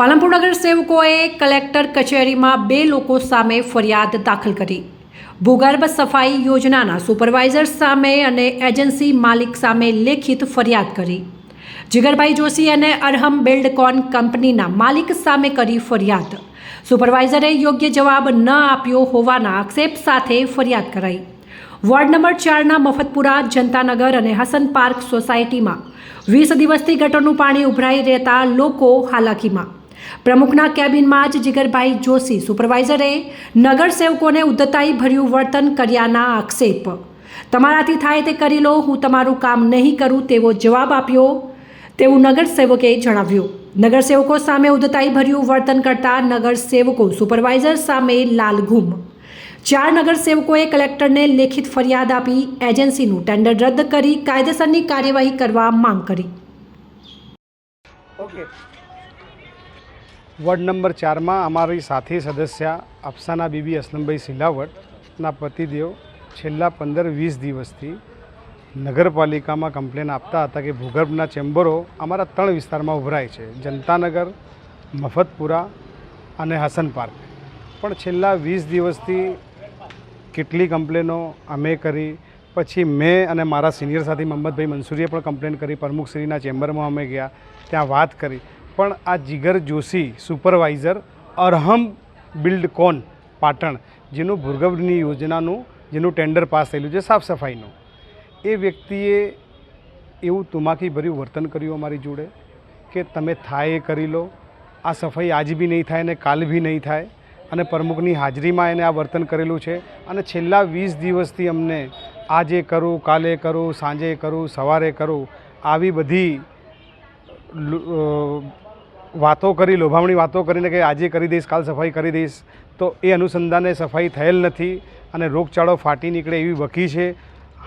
પાલનપુર નગર સેવકોએ collector કચેરીમાં બે લોકો સામે ફરિયાદ દાખલ કરી. ભૂગર્ભ સફાઈ યોજનાના સુપરવાઇઝર સામે અને એજન્સી માલિક સામે લેખિત ફરિયાદ કરી. જીગરભાઈ જોશી અને અરહમ બિલ્ડકોન કંપનીના માલિક સામે કરી ફરિયાદ. સુપરવાઇઝરે યોગ્ય જવાબ ન આપ્યો હોવાના આક્ષેપ સાથે ફરિયાદ કરાઈ. વોર્ડ નંબર ચારના મફતપુરા, જનતાનગર અને હસન પાર્ક સોસાયટીમાં વીસ દિવસથી ગટરનું પાણી ઉભરાઈ રહેતા લોકો હાલાકીમાં. પ્રમુખના કેબિનમાં જ જીગરભાઈ જોશી સુપરવાઇઝરે નગરસેવકોને ઉદ્ધતાઈ ભર્યું વર્તન કર્યાના આક્ષેપ. તમારાથી થાય તે કરી લો, હું તમારું કામ નહીં કરું તેવો જવાબ આપ્યો. તેવું નગરસેવકે જણાવ્યું. નગરસેવકો સામે ઉદ્ધતાઈ ભર્યું વર્તન કરતા નગરસેવકો સુપરવાઇઝર સામે લાલઘૂમ ચાર નગરસેવકોએ કલેક્ટરને લેખિત ફરિયાદ આપી, એજન્સીનું ટેન્ડર રદ કરી, કાયદેસરની કાર્યવાહી કરવા માંગ કરી. ઓકે વોર્ડ નંબર ચારમાં અમારી સાથી સદસ્ય અફસાના બીબી અસલમભાઈ સિલાવટના પતિદેવ છેલ્લા પંદર વીસ દિવસથી નગરપાલિકામાં કમ્પ્લેન આપતા હતા કે ભૂગર્ભના ચેમ્બરો અમારા ત્રણ વિસ્તારમાં ઉભરાય છે. જનતાનગર, મફતપુરા અને હસન પાર્ક. પણ છેલ્લા વીસ દિવસથી કેટલી કમ્પ્લેનો અમે કરી, પછી મેં અને મારા સિનિયર સાથી મોહમ્મદભાઈ મંસૂરીએ પણ કમ્પ્લેન કરી, પ્રમુખશ્રીના ચેમ્બરમાં અમે ગયા, ત્યાં વાત કરી. પણ આ જીગર જોશી સુપરવાઇઝર અરહમ બિલ્ડ કોન પાટણ, જેનું ભૂર્ગભની યોજનાનું, જેનું ટેન્ડર પાસ થયેલું છે સાફ સફાઈનું. એ વ્યક્તિએ એવું તુમાકી ભર્યું વર્તન કર્યું અમારી જોડે કે તમે થાય એ કરી લો. આ સફાઈ આજ બી નહીં થાય ને કાલ બી નહીં થાય. અને પ્રમુખની હાજરીમાં એને આ વર્તન કરેલું છે. અને છેલ્લા વીસ દિવસથી અમને આજે કરું, કાલે કરું, સાંજે કરું, સવારે કરું, આવી બધી વાતો કરી, લોભામણી વાતો કરીને કે આજે કરી દઈશ, કાલ સફાઈ કરી દઈશ, તો એ અનુસંધાને સફાઈ થયેલ નથી અને રોગચાળો ફાટી નીકળે એવી વકી છે.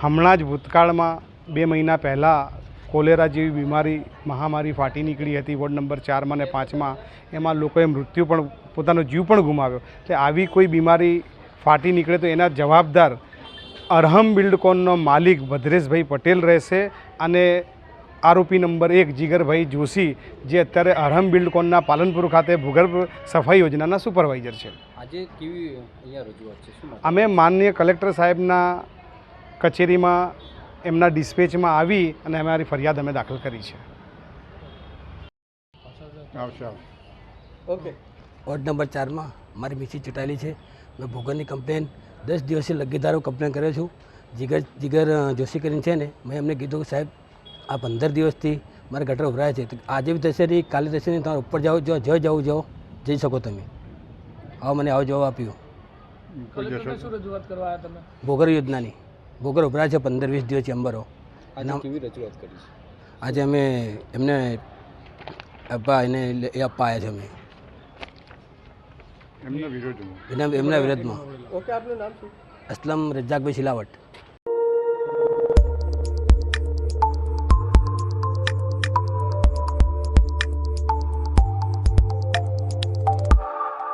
હમણાં જ ભૂતકાળમાં બે મહિના પહેલાં કોલેરા જેવી બીમારી, મહામારી ફાટી નીકળી હતી, વોર્ડ નંબર ચારમાં અને પાંચમાં. એમાં લોકોએ મૃત્યુ પણ, પોતાનો જીવ પણ ગુમાવ્યો. એટલે આવી કોઈ બીમારી ફાટી નીકળે તો એના જવાબદાર અરહમ બિલ્ડકોનનો માલિક ભદ્રેશભાઈ પટેલ રહેશે અને આરોપી નંબર એક જીગરભાઈ જોશી જે અત્યારે અરહમ બિલ્ડકોનના પાલનપુર ખાતે ભૂગર્ભ સફાઈ યોજનાના સુપરવાઇઝર છે. આજે કેવી અહીંયા રજૂઆત છે? અમે માનનીય કલેક્ટર સાહેબના કચેરીમાં એમના ડિસ્પેચમાં આવી અને અમારી ફરિયાદ અમે દાખલ કરી છે. ઓકે. વોર્ડ નંબર ચારમાં મારી મિસી ચૂંટાયેલી છે. મેં ભૂગોળની કમ્પ્લેન દસ દિવસથી લગીદારો કમ્પ્લેન કર્યો છું. જીગર જીગર જોશી કરીને છે ને મેં એમને કીધું સાહેબ આ પંદર દિવસથી મારા ગટર ઉભરાય છે. આજે બી થશે નહીં કાલે થશે નહીં તમારે ઉપર જાઓ જો જો જાઓ જાઓ જઈ શકો તમે. આવો મને આવો જવાબ આપ્યો. ભોગર યોજનાની. ભોગર ઉભરાય છે પંદર વીસ દિવસ ચેમ્બરો આજે નામ- કેવી રજૂઆત કરી છે? આજે અમે એમને આપવા એને એ આપવા આવ્યા છે અમે. એમના એમના વિરોધમાં. ઓકે આપનું નામ શું? અસલમ રજાકભાઈ સિલાવટ